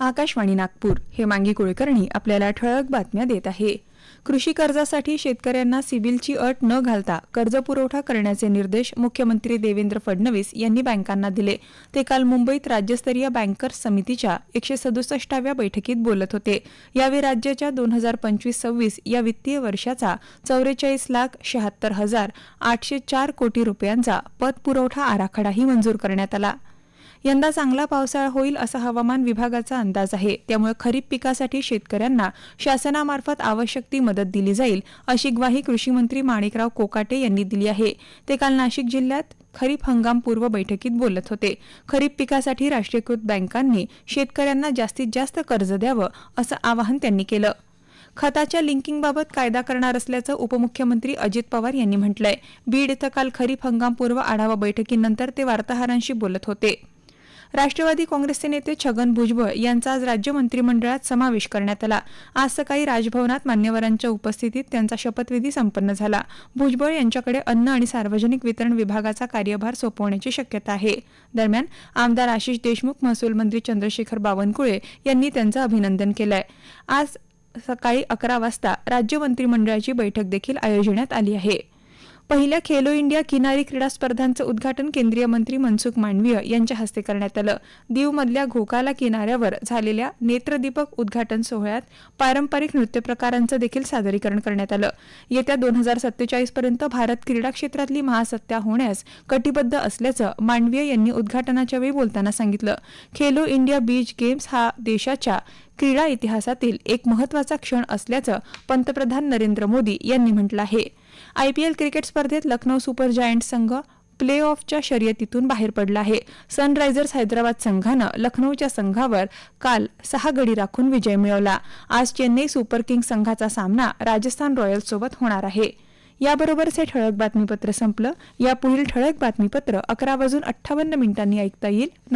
आकाशवाणी नागपूर हे मांगी कुळकर्णी आपल्याला ठळक बातम्या देत आहे. कृषी कर्जासाठी शेतकऱ्यांना सिबिलची अट न घालता कर्ज पुरवठा करण्याचे निर्देश मुख्यमंत्री देवेंद्र फडणवीस यांनी बँकांना दिले. ते काल मुंबईत राज्यस्तरीय बँकर्स समितीच्या एकशे सदुसष्टाव्या बैठकीत बोलत होते. यावेळी राज्याच्या दोन हजार पंचवीस सव्वीस या वित्तीय वर्षाचा चौवेचाळीस लाख शहात्तर हजार आठशे चार कोटी रुपयांचा पतपुरवठा आराखडाही मंजूर करण्यात आला. यंदा चांगला पावसाळा होईल असा हवामान विभागाचा अंदाज आहे. त्यामुळे खरीप पिकासाठी शेतकऱ्यांना शासनामार्फत आवश्यक ती मदत दिली जाईल अशी ग्वाही कृषी मंत्री माणिकराव कोकाटे यांनी दिली आहे. ते काल नाशिक जिल्ह्यात खरीप हंगामपूर्व बैठकीत बोलत होते. खरीप पिकासाठी राष्ट्रीयकृत बँकांनी शेतकऱ्यांना जास्तीत जास्त कर्ज द्यावं असं आवाहन त्यांनी केलं. खताच्या लिंकिंगबाबत कायदा करणार असल्याचं उपमुख्यमंत्री अजित पवार यांनी म्हटलंय. बीड इथं काल खरीप हंगामपूर्व आढावा बैठकीनंतर ते वार्ताहरांशी बोलत होते. राष्ट्रवादी काँग्रेसचे नेते छगन भुजबळ यांचा आज राज्य मंत्रिमंडळात समावेश करण्यात आला. आज सकाळी राजभवनात मान्यवरांच्या उपस्थितीत त्यांचा शपथविधी संपन्न झाला. भुजबळ यांच्याकडे अन्न आणि सार्वजनिक वितरण विभागाचा कार्यभार सोपवण्याची शक्यता आहे. दरम्यान आमदार आशिष देशमुख महसूल मंत्री चंद्रशेखर बावनकुळे यांनी त्यांचं अभिनंदन केलंय. आज सकाळी अकरा वाजता राज्य मंत्रिमंडळाची बैठक देखील आयोजण्यात आली आहे. पहिल्या खेलो इंडिया किनारी क्रीडा स्पर्धांचं उद्घाटन केंद्रीय मंत्री मनसुख मांडवीय यांच्या हस्ते करण्यात आलं. दीवमधल्या घोकाला किनाऱ्यावर झालेल्या नेत्रदीपक उद्घाटन सोहळ्यात पारंपरिक नृत्य प्रकारांचं देखील सादरीकरण करण्यात आलं. येत्या दोन हजार सत्तेचाळीस पर्यंत भारत क्रीडा क्षेत्रातली महासत्ता होण्यास कटिबद्ध असल्याचं मांडवीय यांनी उद्घाटनाच्या वेळी बोलताना सांगितलं. खेलो इंडिया बीच गेम्स हा देशाच्या क्रीडा इतिहासातील एक महत्त्वाचा क्षण असल्याचं पंतप्रधान नरेंद्र मोदी यांनी म्हटलं आहे. आयपीएल क्रिकेट स्पर्धेत लखनौ सुपर जायंट संघ प्ले ऑफच्या शर्यतीतून बाहेर पडला आहे. सनरायझर्स हैदराबाद संघानं लखनौच्या संघावर काल सहा गडी राखून विजय मिळवला. आज चेन्नई सुपर किंग्स संघाचा सामना राजस्थान रॉयल्स सोबत होणार आहे. याबरोबरच हे ठळक बातमीपत्र संपलं. यापुढील ठळक बातमीपत्र अकरा वाजून अठ्ठावन्न मिनिटांनी ऐकता येईल.